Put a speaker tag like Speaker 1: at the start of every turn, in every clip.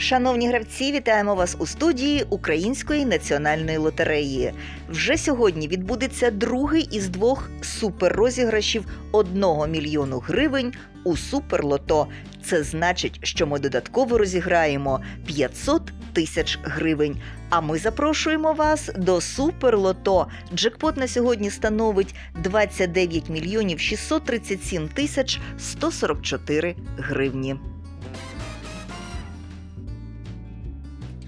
Speaker 1: Шановні гравці, вітаємо вас у студії Української національної лотереї. Вже сьогодні відбудеться другий із двох суперрозіграшів 1 мільйону гривень у суперлото. Це значить, що ми додатково розіграємо 500 тисяч гривень. А ми запрошуємо вас до суперлото. Джекпот на сьогодні становить 29 мільйонів 637 тисяч 144 гривні.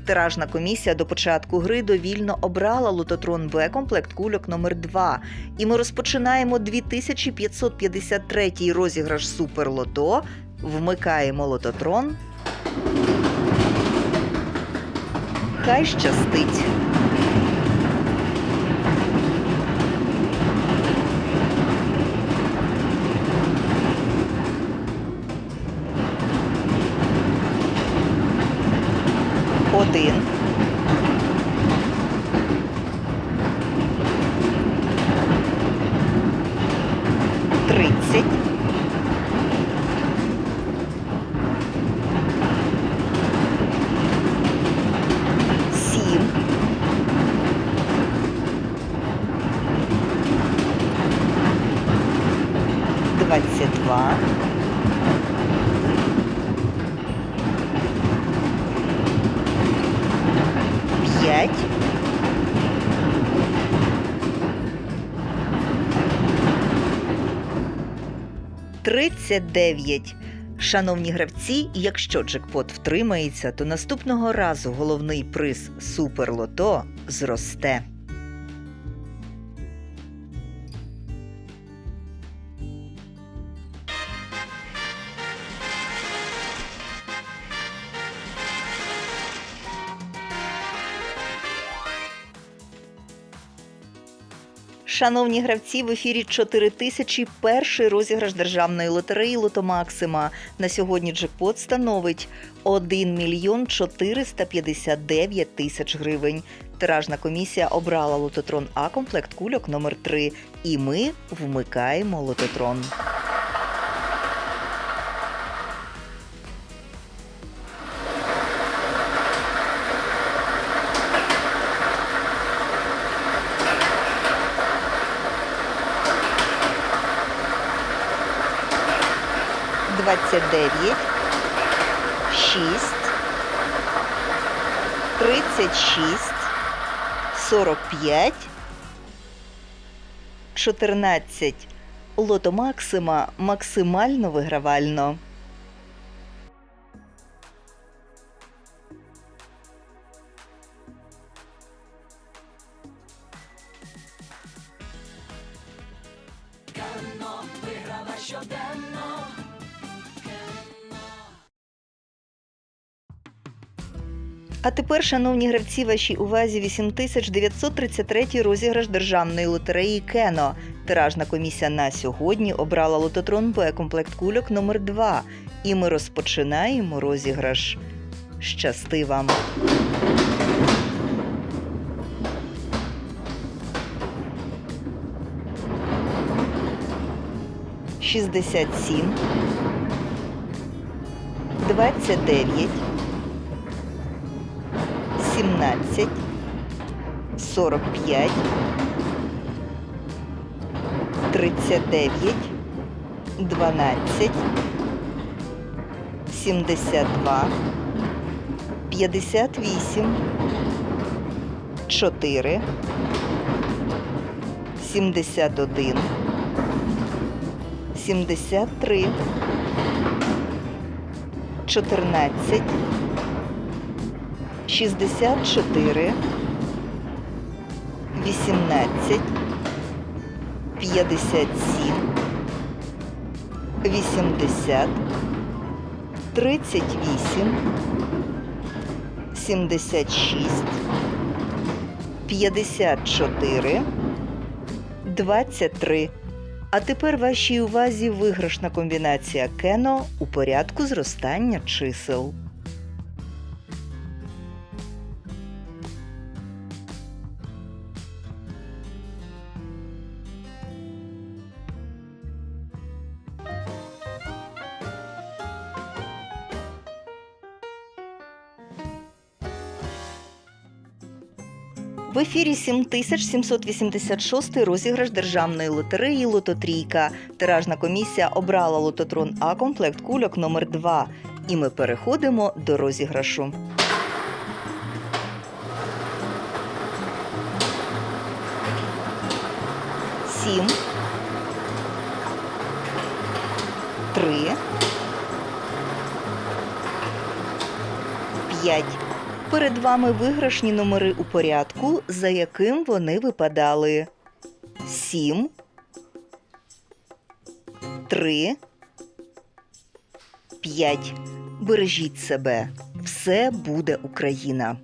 Speaker 1: Тиражна комісія до початку гри довільно обрала лототрон Б комплект кульок номер 2 І ми розпочинаємо 2553 розіграш Суперлото. Вмикаємо лототрон. Хай щастить. Один. Тридцять. Двадцять два. П'ять. Тридцять дев'ять. Шановні гравці, якщо джекпот втримається, то наступного разу головний приз Суперлото зросте. Шановні гравці, в ефірі 4000 перший розіграш державної лотереї Лото Максима. На сьогодні джекпот становить 1 мільйон 459 тисяч гривень. Тиражна комісія обрала лототрон А комплект кульок номер 3 І ми вмикаємо лототрон. Двадцять дев'ять, шість, тридцять шість, сорок п'ять, чотирнадцять. Лото Максима максимально вигравально. А тепер, шановні гравці, вашій увазі 8933 розіграш державної лотереї Кено. Тиражна комісія на сьогодні обрала лототрон Б комплект кульок номер 2 І ми розпочинаємо розіграш. Щасти вам! Шістдесят сім, двадцять дев'ять. 17, 45, 39, 12, 72, 58, 4, 71, 73, 14, 64, 18, 57, 80, 38, 76, 54, 23. А тепер вашій увазі виграшна комбінація Кено у порядку зростання чисел. В ефірі 7786 розіграш державної лотереї Лототрійка. Тиражна комісія обрала лототрон А комплект кульок номер 2 І ми переходимо до розіграшу. Сім. Три. П'ять. Перед вами виграшні номери у порядку, за яким вони випадали. Сім. Три. П'ять. Бережіть себе. Все буде Україна.